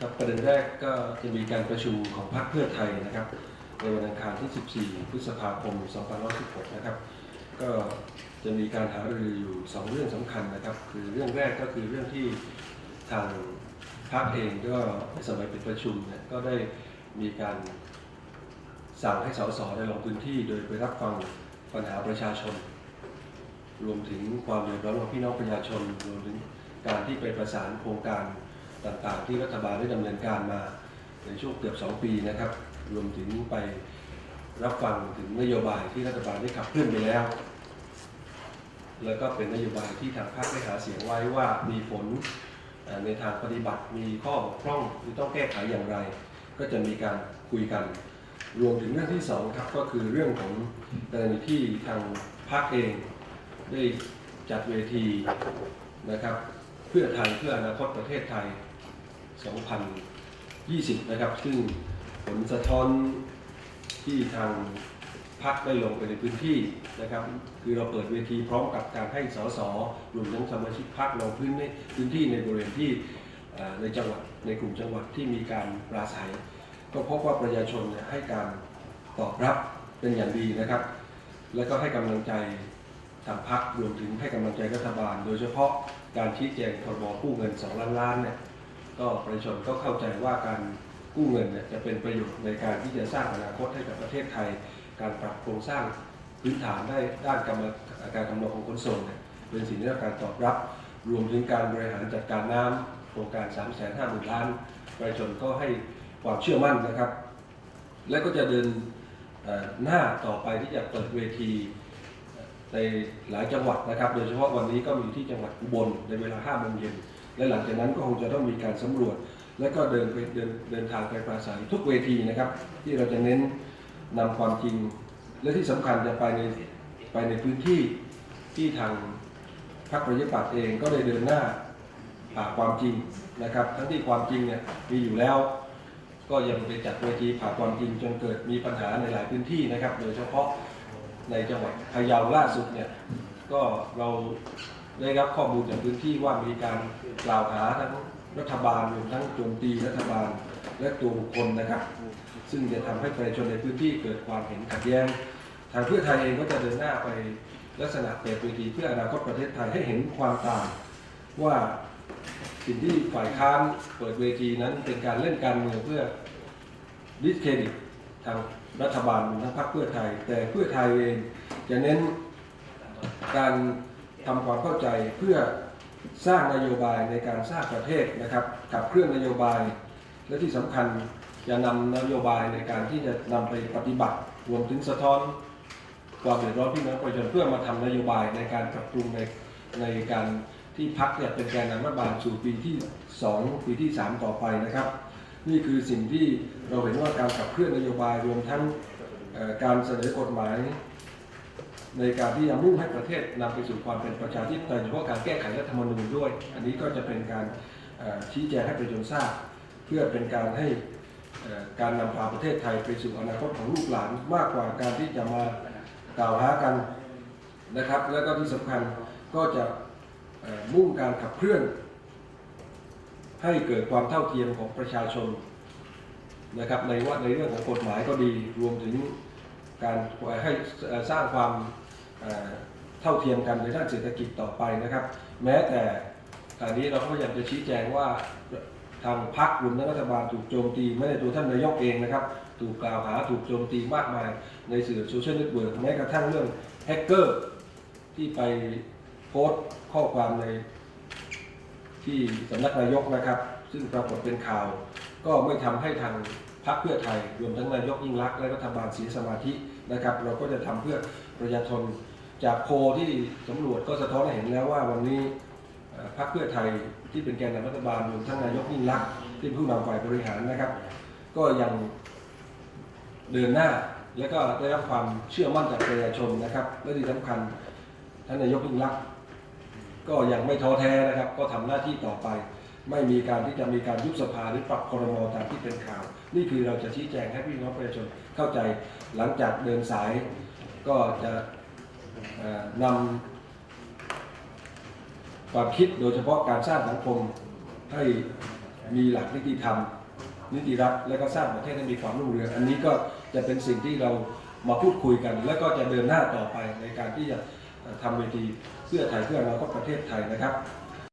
ครับประเด็นแรกก็จะมีการประชุมของพรรคเพื่อไทยนะครับ ในวันอังคารที่ 14 พฤษภาคม 2516 นะครับ ก็จะมีการหารืออยู่ 2 เรื่องสำคัญนะครับ คือเรื่องแรกก็คือเรื่องที่ทางพรรคเองก็ในสมัยเปิดประชุมเนี่ยก็ได้มีการสั่งให้สสได้ลงพื้นที่โดยไปรับฟังปัญหาประชาชน รวมถึงความเดือดร้อนของพี่น้องประชาชนรวมถึงการที่ไปประสานโครงการ ต่างๆ ที่รัฐบาลได้ดำเนินการมาในช่วงเกือบ 2 ปีนะครับ รวมถึงไปรับฟังถึงนโยบายที่รัฐบาลได้ขับเคลื่อนไปแล้ว แล้วก็เป็นนโยบายที่ทางภาคได้หาเสียงไว้ว่ามีผลในทางปฏิบัติมีข้อบกพร่องหรือต้องแก้ไขอย่างไร ก็จะมีการคุยกัน รวมถึงเรื่องที่สองครับก็คือเรื่องของกรณีที่ทางภาคเองได้จัดเวทีนะครับเพื่อไทยเพื่ออนาคตประเทศไทย 2020 นะครับ ซึ่งผลสะท้อนที่ทางพักได้ลงไปในพื้นที่นะครับ คือเราเปิดเวทีพร้อมกับการให้สสรวมทั้งสมาชิกพักลงพื้นในพื้นที่ในบริเวณที่ในจังหวัดในกลุ่มจังหวัดที่มีการปราศัย ก็พบว่าประชาชนให้การตอบรับเป็นอย่างดีนะครับ และก็ให้กำลังใจทางพักรวมถึงให้กำลังใจรัฐบาล โดยเฉพาะการชี้แจงพรบกู้เงิน 2 ล้านล้านเนี่ย ก็ประชาชนก็เข้าใจว่าการกู้เงินเนี่ยจะเป็นประโยชน์ในการที่จะสร้างอนาคตให้กับประเทศไทย การปรับโครงสร้างพื้นฐานได้ด้านกำลังการกำลังของขนส่งเนี่ยเป็นสิ่งที่ได้รับการตอบรับ รวมถึงการบริหารจัดการน้ำโครงการ 3 5 0 0 0 0 ล้าน ประชาชนก็ให้ความเชื่อมั่นนะครับ และก็จะเดินหน้าต่อไปที่จะเปิดเวทีในหลายจังหวัดนะครับ โดยเฉพาะวันนี้ก็มีที่จังหวัดอุบลในเวลา5โมงเย็น และหลังจากนั้นก็คงจะต้องมีการสำรวจ และก็เดินไปเดินเดินทางไปปราศัยทุกเวทีนะครับ ที่เราจะเน้นนำความจริง และที่สำคัญจะไปในไปในพื้นที่ที่ทางพรรคประชาธิปัตย์เองก็ได้เดินหน้าหาความจริงนะครับ ทั้งที่ความจริงเนี่ยมีอยู่แล้ว ก็ยังไปจัดเวทีผ่าความจริงจนเกิดมีปัญหาในหลายพื้นที่นะครับ โดยเฉพาะในจังหวัดพะเยาล่าสุดเนี่ยก็เรา ได้รับข้อมูลจากพื้นที่ว่ามีการกล่าวหาทั้งรัฐบาลรวมทั้งโจมตีรัฐบาลและตัวบุคคลนะครับ ซึ่งจะทำให้ประชาชนในพื้นที่เกิดความเห็นขัดแย้ง ทางเพื่อไทยเองก็จะเดินหน้าไปลักษณะเปิดเวทีเพื่ออนาคตประเทศไทยให้เห็นความต่างว่าสิ่งที่ฝ่ายค้านเปิดเวทีนั้นเป็นการเล่นการเมืองเพื่อดิสเครดิตทางรัฐบาลรวมทั้งพรรคเพื่อไทย แต่เพื่อไทยเองจะเน้นการ ทำความเข้าใจเพื่อสร้างนโยบายในการสร้างประเทศนะครับขับเคลื่อนนโยบาย และที่สำคัญจะนำนโยบายในการที่จะนำไปปฏิบัติ รวมถึงสะท้อนความเดือดร้อนพี่น้องประชาชนเพื่อมาทำนโยบายในการปรับปรุงในในการที่พักเนี่ยเป็นแกนนำรัฐบาลสู่ปีที่ 2 ปีที่ 3 ต่อไปนะครับ นี่คือสิ่งที่เราเห็นว่าการขับเคลื่อนนโยบายรวมทั้งการเสนอกฎหมาย ในการที่จะมุ่งให้ประเทศนำไปสู่ความเป็นประชาธิปไตยโดยเฉพาะการแก้ไขรัฐธรรมนูญด้วย อันนี้ก็จะเป็นการชี้แจงให้ประชาชนทราบ เพื่อเป็นการให้การนำพาประเทศไทยไปสู่อนาคตของลูกหลานมากกว่าการที่จะมากล่าวหากันนะครับ แล้วก็ที่สำคัญก็จะมุ่งการขับเคลื่อน ให้เกิดความเท่าเทียมของประชาชนนะครับในว่าในเรื่องของกฎหมายก็ดีรวมถึงการให้สร้างความ เท่าเทียมกันในด้านเศรษฐกิจต่อไปนะครับ แม้แต่อันนี้เราก็พยายามจะชี้แจงว่าทางพรรครวมทั้งรัฐบาลถูกโจมตีไม่ได้ตัวท่านนายกเองนะครับ ถูกกล่าวหาถูกโจมตีมากมายในสื่อโซเชียลเน็ตเวิร์กแม้กระทั่งเรื่องแฮกเกอร์ที่ไปโพสต์ข้อความในที่สำนักนายกนะครับ ซึ่งปรากฏเป็นข่าว ก็ไม่ทำให้ทางพรรคเพื่อไทย รวมทั้งนายกยิ่งรักษณ์และรัฐบาลเสียสมาธินะครับ เราก็จะทำเพื่อประชาชน จากโพลที่สำรวจก็สะท้อนให้เห็นแล้วว่าวันนี้พรรคเพื่อไทยที่เป็นแกนนำรัฐบาลรวมทั้งนายกยิ่งรักษณ์ที่เป็นผู้นำฝ่ายบริหารนะครับ ก็ยังเดินหน้าและก็ได้รับความเชื่อมั่นจากประชาชนนะครับ และที่สำคัญท่านนายกยิ่งรักษณ์ก็ยังไม่ท้อแท้นะครับ ก็ทำหน้าที่ต่อไป ไม่มีการที่จะมีการยุบสภาหรือปรับครมตามที่เป็นข่าว นี่คือเราจะชี้แจงให้พี่น้องประชาชนเข้าใจหลังจากเดินสายก็จะ นำความคิดโดยเฉพาะการสร้างสังคมให้มีหลักนิติธรรม นิติรัฐและก็สร้างประเทศให้มีความรุ่งเรือง อันนี้ก็จะเป็นสิ่งที่เรามาพูดคุยกัน และก็จะเดินหน้าต่อไปในการที่จะทำเวทีเพื่อไทยเพื่อเราก็ประเทศไทยนะครับ